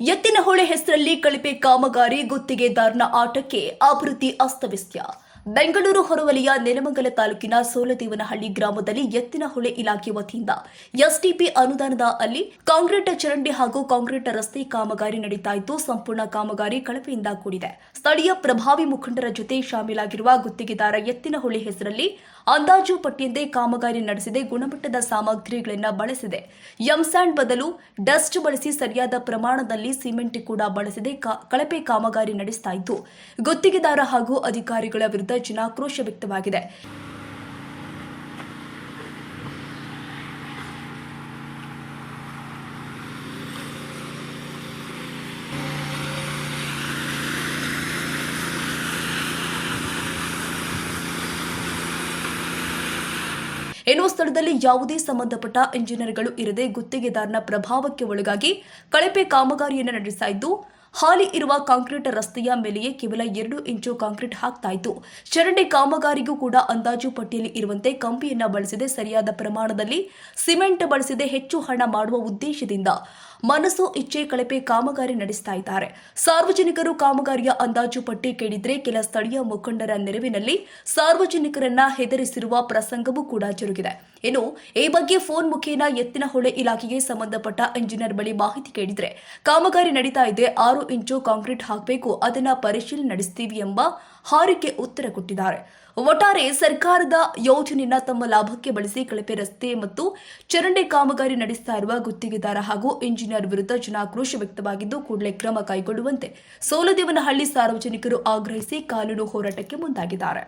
ಎತ್ತಿನಹೊಳೆ ಹೆಸರಲ್ಲಿ ಕಳಪೆ ಕಾಮಗಾರಿ ಗುತ್ತಿಗೆದಾರನ ಆಟಕ್ಕೆ ಅಭಿವೃದ್ಧಿ ಅಸ್ತವ್ಯಸ್ತ. ಬೆಂಗಳೂರು ಹೊರವಲಿಯ ನೆಲಮಂಗಲ ತಾಲೂಕಿನ ಸೋಲದೇವನಹಳ್ಳಿ ಗ್ರಾಮದಲ್ಲಿ ಎತ್ತಿನಹೊಳೆ ಇಲಾಖೆ ವತಿಯಿಂದ ಎಸ್ಟಿಪಿ ಅನುದಾನದ ಅಲ್ಲಿ ಕಾಂಕ್ರೀಟ್ ಚರಂಡಿ ಹಾಗೂ ಕಾಂಕ್ರೀಟ್ ರಸ್ತೆ ಕಾಮಗಾರಿ ನಡೀತಾ ಇದ್ದು, ಸಂಪೂರ್ಣ ಕಾಮಗಾರಿ ಕಳಪೆಯಿಂದ ಕೂಡಿದೆ. ಸ್ಥಳೀಯ ಪ್ರಭಾವಿ ಮುಖಂಡರ ಜೊತೆ ಶಾಮೀಲಾಗಿರುವ ಗುತ್ತಿಗೆದಾರ ಎತ್ತಿನಹೊಳೆ ಹೆಸರಲ್ಲಿ ಅಂದಾಜು ಪಟ್ಟಿಯಂತೆ ಕಾಮಗಾರಿ ನಡೆಸಿದೆ, ಗುಣಮಟ್ಟದ ಸಾಮಗ್ರಿಗಳನ್ನು ಬಳಸಿದೆ. ಎಂಸ್ಯಾಂಡ್ ಬದಲು ಡಸ್ಟ್ ಬಳಸಿ ಸರಿಯಾದ ಪ್ರಮಾಣದಲ್ಲಿ ಸಿಮೆಂಟ್ ಕೂಡ ಬಳಸಿದೆ ಕಳಪೆ ಕಾಮಗಾರಿ ನಡೆಸ್ತಾ ಇದ್ದು, ಗುತ್ತಿಗೆದಾರ ಹಾಗೂ ಅಧಿಕಾರಿಗಳ ವಿರುದ್ಧ ಜನಾಕ್ರೋಶ ವ್ಯಕ್ತವಾಗಿದೆ. ಎನ್ನುವ ಸ್ಥಳದಲ್ಲಿ ಯಾವುದೇ ಸಂಬಂಧಪಟ್ಟ ಇಂಜಿನಿಯರ್ಗಳು ಇರದೆ ಗುತ್ತಿಗೆದಾರನ ಪ್ರಭಾವಕ್ಕೆ ಒಳಗಾಗಿ ಕಳಪೆ ಕಾಮಗಾರಿಯನ್ನು ನಡೆಸ್ತಾ ಇದ್ದು ಹಾಲಿ ಇರುವ ಕಾಂಕ್ರೀಟ್ ರಸ್ತೆಯ ಮೇಲೆಯೇ ಕೇವಲ ಎರಡು ಇಂಚು ಕಾಂಕ್ರೀಟ್ ಹಾಕ್ತಾ ಇತ್ತು ಚರಂಡಿ ಕಾಮಗಾರಿಗೂ ಕೂಡ ಅಂದಾಜು ಪಟ್ಟಿಯಲ್ಲಿ ಇರುವಂತೆ ಕಂಬಿಯನ್ನ ಬಳಸಿದೆ ಸರಿಯಾದ ಪ್ರಮಾಣದಲ್ಲಿ ಸಿಮೆಂಟ್ ಬಳಸಿದೆ ಹೆಚ್ಚು ಹಣ ಮಾಡುವ ಉದ್ದೇಶದಿಂದ ಮನಸ್ಸು ಇಚ್ಛೆ ಕಳಪೆ ಕಾಮಗಾರಿ ನಡೆಸ್ತಾ ಇದ್ದಾರೆ ಸಾರ್ವಜನಿಕರು ಕಾಮಗಾರಿಯ ಅಂದಾಜು ಪಟ್ಟಿ ಕೇಳಿದ್ರೆ ಕೆಲ ಸ್ಥಳೀಯ ಮುಖಂಡರ ನೆರವಿನಲ್ಲಿ ಸಾರ್ವಜನಿಕರನ್ನ ಹೆದರಿಸಿರುವ ಪ್ರಸಂಗವೂ ಕೂಡ ಜರುಗಿದೆ. ಇನ್ನು ಈ ಬಗ್ಗೆ ಫೋನ್ ಮುಖೇನ ಎತ್ತಿನಹೊಳೆ ಇಲಾಖೆಗೆ ಸಂಬಂಧಪಟ್ಟ ಇಂಜಿನಿಯರ್ ಬಳಿ ಮಾಹಿತಿ ಕೇಳಿದ್ರೆ ಕಾಮಗಾರಿ ನಡೀತಾ ಇದೆ. ಆರು ಇಂಚು ಕಾಂಕ್ರೀಟ್ ಹಾಕಬೇಕು, ಅದನ್ನ ಪರಿಶೀಲನೆ ನಡೆಸ್ತೀವಿ ಎಂಬ ಹಾರಿಕೆ ಉತ್ತರ ಕೊಟ್ಟಿದ್ದಾರೆ. ಒಟ್ಟಾರೆ ಸರ್ಕಾರದ ಯೋಜನೆಯನ್ನ ತಮ್ಮ ಲಾಭಕ್ಕೆ ಬಳಸಿ ಕಳಪೆ ರಸ್ತೆ ಮತ್ತು ಚರಂಡಿ ಕಾಮಗಾರಿ ನಡೆಸ್ತಾ ಇರುವ ಗುತ್ತಿಗೆದಾರ ಹಾಗೂ ಇಂಜಿನಿಯರ್ ವಿರುದ್ಧ ಜನಾಕ್ರೋಶ ವ್ಯಕ್ತವಾಗಿದ್ದು, ಕೂಡಲೇ ಕ್ರಮ ಕೈಗೊಳ್ಳುವಂತೆ ಸೋಲದೇವನಹಳ್ಳಿ ಸಾರ್ವಜನಿಕರು ಆಗ್ರಹಿಸಿ ಕಾನೂನು ಹೋರಾಟಕ್ಕೆ ಮುಂದಾಗಿದ್ದಾರೆ.